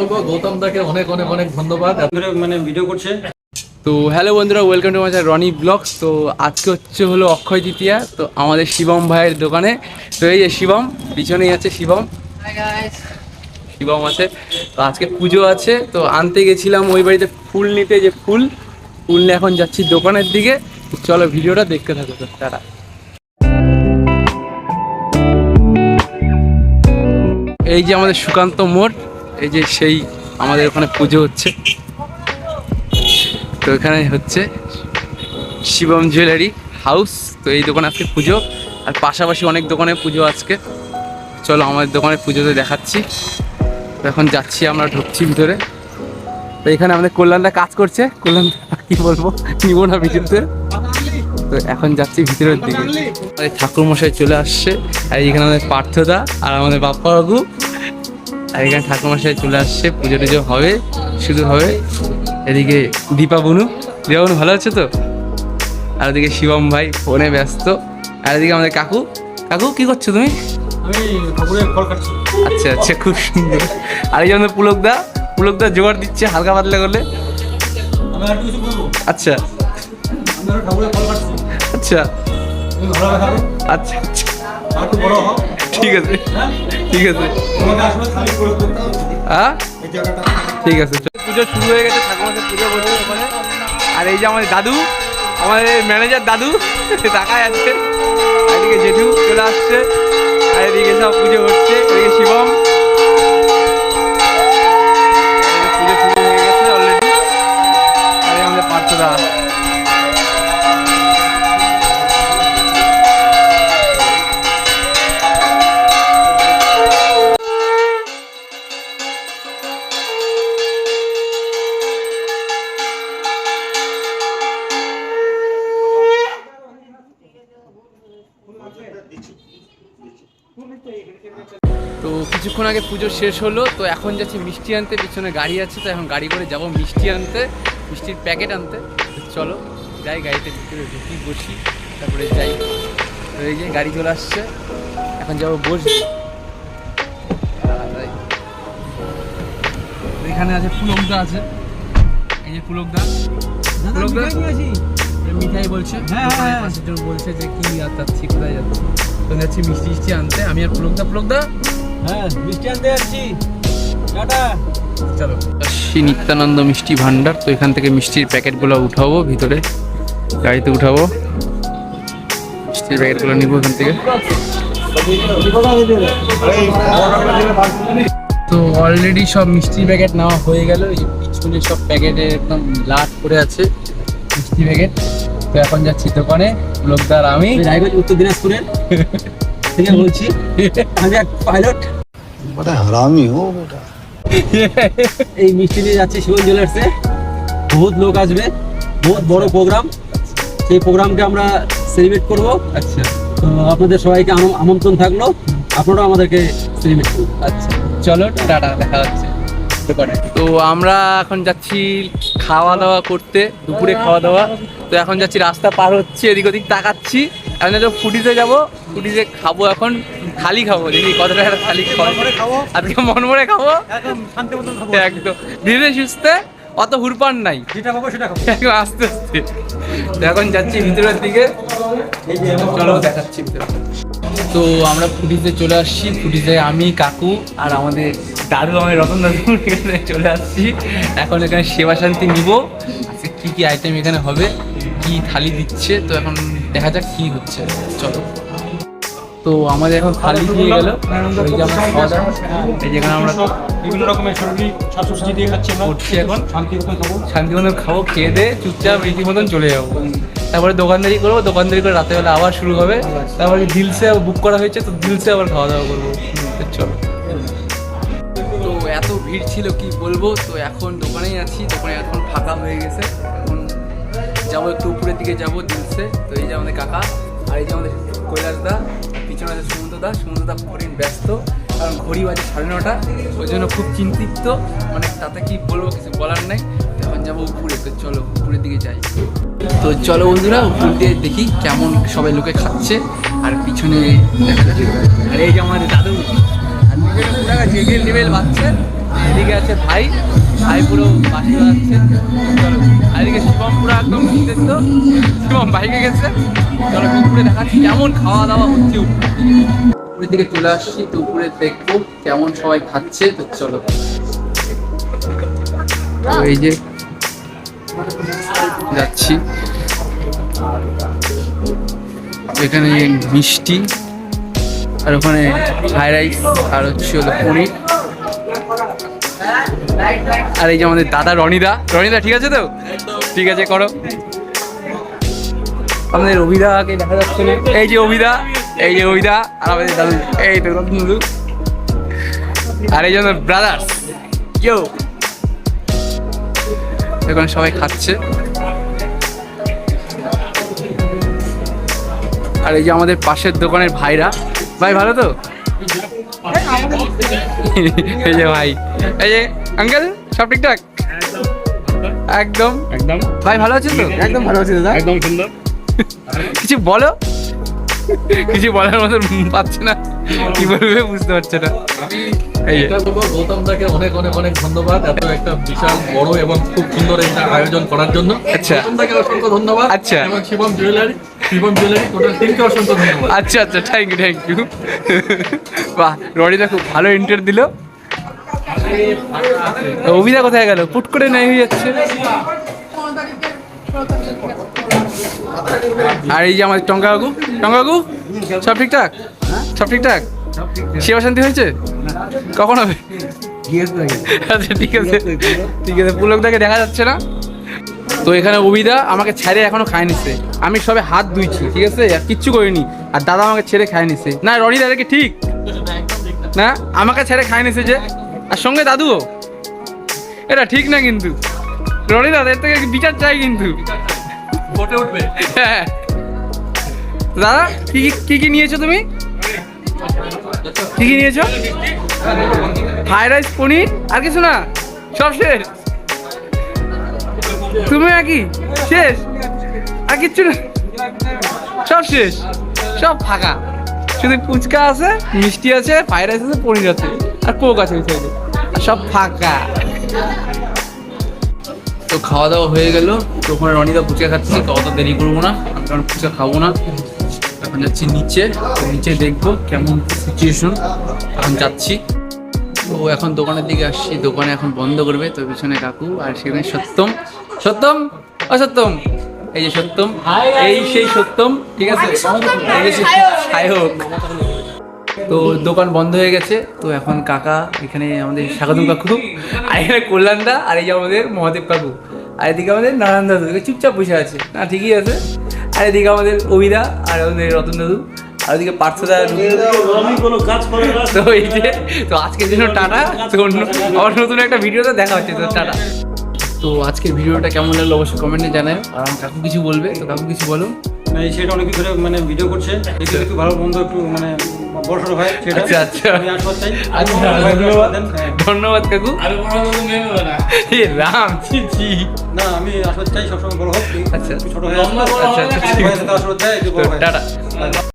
বলব গৌতম দাকে অনেক অনেক অনেক ধন্যবাদ। মানে ভিডিও করছে। তো হ্যালো বন্ধুরা welcome to my Roni vlogs তো আজকে হচ্ছে হলো অক্ষয় তৃতীয়া। তো আমাদের শিবম ভাইয়ের দোকানে। তো এই যে শিবম পিছনেই আছে শিবম। শিবম আছে। তো আজকে পুজো আছে। তো আনতে গেছিলাম ওই বাড়িতে ফুল নিতে যে ফুল ফুল নিয়ে এখন যাচ্ছি দোকানের দিকে। চলো ভিডিওটা দেখতে থাকো তো তারা এই যে আমাদের সুকান্ত মোড়। এই যে সেই আমাদের ওখানে পুজো হচ্ছে। তো এখানে হচ্ছে শিবম জুয়েলারি হাউস। তো এই দোকানে আজকে পুজো, আর পাশাপাশি অনেক দোকানে পুজো আজকে। চলো আমাদের দোকানে পুজোতে দেখাচ্ছি। তো এখন যাচ্ছি আমরা, ঢুকছি ভিতরে। তো এখানে আমাদের কল্যাণদা কাজ করছে। কল্যাণ কি বলব? নিব না ভিতরতে তো এখন যাচ্ছি ভিতরের দিকে। আমাদের ঠাকুরমশাই চলে আসছে। আর এখানে আমাদের পার্থদা আর আমাদের বাপ্পা বাবু আর এখানে ঠাকুরমশাই চলে আসছে পুজো টুজো হবে শুরু হবে। এদিকে দীপা বনু। দীপা বনু ভালো আছে তো? আর ওদিকে শিবম ভাই ফোনে ব্যস্ত। আর এদিকে আমাদের কাকু। কাকু কি করছ তুমি? আচ্ছা আচ্ছা খুব সুন্দর। আর এই যে আমাদের পুলকদা পুলকদা জোগাড় দিচ্ছে হালকা পাতলা করলে। আচ্ছা। আচ্ছা। আচ্ছা আচ্ছা। বড় হও। ঠিক আছে। হ্যাঁ? ঠিক আছে। হ্যাঁ ঠিক আছে। পুজো শুরু হয়ে গেছে পুজো আর এই যে আমাদের দাদু, আমাদের ম্যানেজার দাদু টাকায় আছে এদিকে জেঠু চলে আসছে, আর এদিকে সব পুজো হচ্ছে, এদিকে শিবম তো কিছুক্ষণ আগে পুজো শেষ হলো তো এখন যাচ্ছি মিষ্টি আনতে পিছনে গাড়ি আছে তো এখন গাড়ি করে যাব মিষ্টি আনতে মিষ্টির প্যাকেট আনতে। চলো যাই গাড়িতে ভিতরে ঢুকি বসি তারপরে যাই। এই যে গাড়ি চলে আসছে এখন যাব বসবো। এখানে আছে পুলকদা আছে। এই যে পুলকদা পুলকদা মিঠাই বলছে। হ্যাঁ, হ্যাঁ, হ্যাঁ। বলছে যে কি আর যাচ্ছি কোথায় যাচ্ছি। তো যাচ্ছি মিষ্টি মিষ্টি আনতে। আমি আর পুলকদা পুলকদা হ্যাঁ মিষ্টি আনতে যাচ্ছি টাটা। চলো। শ্রী নিত্যানন্দ মিষ্টি ভান্ডার তো এখান থেকে মিষ্টির প্যাকেটগুলো উঠাবো ভিতরে গাড়িতে উঠাবো। মিষ্টির প্যাকেটগুলো নিবো এখান থেকে। তো অলরেডি সব মিষ্টির প্যাকেট নেওয়া হয়ে গেল। এই পিছনে সব প্যাকেটে একদম লাট করে আছে মিষ্টি প্যাকেট। তো এখন যাচ্ছি দোকানে। লোকদার আমি। আমি রায়গঞ্জ উত্তর দিনাজপুরের। থেকে বলছি আমি এক পাইলট মানে বড় হারামি ও। এই মিষ্টি নিয়ে যাচ্ছে শিবন জুয়েলার্সে বহুত লোক আসবে বহুত বড় প্রোগ্রাম সেই প্রোগ্রামকে আমরা সেলিব্রেট করব। আচ্ছা। তো আপনাদের সবাইকে আমন্ত্রণ থাকল। আপনারাও আমাদেরকে সেলিব্রেট করুন। আচ্ছা। চলো টাটা দেখা হচ্ছে। তো আমরা এখন যাচ্ছি খাওয়া দাওয়া করতে দুপুরে খাওয়া দাওয়া। তো এখন যাচ্ছি রাস্তা পার হচ্ছে এদিক ওদিক তাকাচ্ছি। এখন যাব ফুটিতে যাব ফুটিতে খাব এখন থালি খাব দেখি কত টাকা থালি খাব? আজকে মন ভরে খাব? একদম ধীরে সুস্থে অত হুরপান নাই। যেটা খাব সেটা খাব। আস্তে আস্তে। তো এখন যাচ্ছি ভিতরের দিকে। চলো দেখাচ্ছি তো আমরা ফুটিতে চলে আসছি। ফুটিতে আমি কাকু আর আমাদের দাদু আমাদের রতন দাদু এখানে চলে আসছি। এখন এখানে সেবা শান্তি নিব। আজকে কী কী আইটেম এখানে হবে? কি থালি দিচ্ছে তো এখন দেখা যাক কি হচ্ছে। চলো। তো আমাদের এখন থালি দিয়ে গেল। এই যেখানে আমরা বিভিন্ন রকমের সবজি শাকসবজি দিয়ে খাচ্ছি করছি এখন। খাব। খাব খেয়ে দে চুপচাপ রীতি মতন চলে যাব। তারপরে দোকানদারি করব দোকানদারি করে রাতেবেলা আবার শুরু হবে। তারপরে দিলসে বুক করা হয়েছে তো দিলসে আবার খাওয়া দাওয়া করব। চলো। তো এত ভিড় ছিল কি বলব? তো এখন দোকানেই আছি দোকানে এখন ফাঁকা হয়ে গেছে। এখন যাব একটু উপরের দিকে যাব দিলসে। তো এই যে আমাদের কাকা আর এই যে আমাদের কৈলাস দা পিছনে আছে সুমন্ত দা সুমন্ত দা কঠিন ব্যস্ত, কারণ ঘড়ি বাজে সাড়ে নটা। ওই জন্য খুব চিন্তিত। মানে তাতে কি বলব কিছু বলার নাই। এখন যাব উপরে। তো চলো, উপরের দিকে যাই। তো চলো বন্ধুরা, উপর দিয়ে দেখি কেমন সবাই লোকে খাচ্ছে। আর পিছনে আর এই যে আমাদের দাদু। আর পুরা লেভেল বাচ্চা এদিকে আছে ভাই ভাই পুরো বাসি চলো আর এদিকে শিবম পুরো একদম তো শিবম বাইকে গেছে। চলো উপরে দেখাচ্ছি কেমন খাওয়া দাওয়া হচ্ছে উপরের দিকে চলে আসছি, তো উপরে দেখব কেমন সবাই খাচ্ছে, তো চলো। এই যে যাচ্ছি। এখানে মিষ্টি, আর ওখানে ফ্রাইড রাইস, আর হচ্ছে হলো পনির। আর এই যে আমাদের দাদা রনিদা। রনিদা, ঠিক আছে তো? ঠিক আছে, করো। আমাদের অভিদাকে দেখা যাচ্ছে এই যে অভিদা, এই যে অভিদা, আর আমাদের দাদু। এই তো দাদু। আর এই জন্য ব্রাদার্স কেউ এখন সবাই খাচ্ছে। আর এই যে আমাদের পাশের দোকানের ভাইরা। ভাই, ভালো তো? এই যে ভাই। এই যে আঙ্কেল সব ঠিকঠাক? একদম। একদম? ভাই ভালো আছেন তো? একদম ভালো আছি দাদা। একদম সুন্দর। কিছু বলো? কিছু বলার মতো পাচ্ছে না। কি বলবে বুঝতে পারছে না। এটা বলব গৌতম দাকে অনেক অনেক অনেক ধন্যবাদ এত একটা বিশাল বড় এবং খুব সুন্দর একটা আয়োজন করার জন্য। আচ্ছা। গৌতম দাকে অসংখ্য ধন্যবাদ। আচ্ছা। এবং Shivam jewellery Shivam jewellery total টিমকে অসংখ্য ধন্যবাদ। আচ্ছা আচ্ছা থ্যাংক ইউ থ্যাংক ইউ বাহ রনিদা খুব ভালো এন্টার দিল। অভিদা কোথায় গেল? পুট করে নাই হয়ে যাচ্ছে। আর এই যে আমাদের টঙ্কা কাকু টঙ্কা কাকু সব ঠিকঠাক? সব ঠিকঠাক? সেবা শান্তি হয়েছে? কখন হবে? আচ্ছা ঠিক আছে। ঠিক আছে, পুলকদাকে দেখা যাচ্ছে না। তো এখানে অভিদা আমাকে ছেড়ে এখনও খায় নিচ্ছে আমি সবে হাত ধুইছি, ঠিক আছে? আর কিচ্ছু করিনি। আর দাদা আমাকে ছেড়ে খায় নিচ্ছে না, রনি দাদাকে ঠিক। না, আমাকে ছেড়ে খায় নিছে যে আর সঙ্গে দাদুও? এটা ঠিক না কিন্তু। রনি দাদা এর থেকে বিচার চাই কিন্তু। উঠবে। হ্যাঁ। দাদা কি কি- কি কি নিয়েছো তুমি? কি কি নিয়েছো? ফ্রাইড রাইস পনির আর কিছু না? সব শেষ। তুমি একই? শেষ? আর কিচ্ছু না? সব শেষ। সব ফাঁকা। শুধু ফুচকা আছে মিষ্টি আছে ফ্রাইড রাইস আছে পনির আছে। আর কোক আছে ওই সাইডে সব ফাঁকা। তো খাওয়া দাওয়া হয়ে গেল। তো ওখানে রনিদা ফুচকা খাচ্ছে তো অত দেরি করব না আমি কারণ ফুচকা খাব না। এখন যাচ্ছি নিচে নিচে দেখব কেমন সিচুয়েশন এখন যাচ্ছি। তো এখন দোকানের দিকে আসছি দোকানে এখন বন্ধ করবে তো পিছনে কাকু আর সেখানে সত্যম। সত্যম? অসত্যম? এই যে সত্যম এই সেই সত্যম ঠিক আছে? সেই সায়ক তো দোকান বন্ধ হয়ে গেছে। তো এখন কাকা এখানে আমাদের স্বাগতম কাকু। আর এখানে কল্যাণদা আর এই যে আমাদের মহাদেব কাকু। আর এদিকে আমাদের নারায়ণ দাদু চুপচাপ বসে আছে। না ঠিকই আছে। আর এদিকে আমাদের অভিদা আর আমাদের রতন দাদু। আর ওদিকে পার্থদা তো এই যে তো আজকের জন্য টাটা। তো অন্য আবার নতুন একটা ভিডিওতে দেখা হচ্ছে তো টাটা। তো আজকের ভিডিওটা কেমন লাগল অবশ্যই কমেন্টে জানাও আর কাকু কিছু বলবে তো কাকু কিছু বলো। সেটা অনেক ধরে মানে ভিডিও করছে। একটু একটু ভালো বন্ধ একটু মানে বড় ভাই আচ্ছা, আচ্ছা। আচ্ছা, দেন। হ্যাঁ। ধন্যবাদ কাকু। এ রাম জি জি না আমি আসলে চাই সবসময় বড় হোক। আচ্ছা। ছোট হয়ে আসবে আচ্ছা, আচ্ছা, টাটা।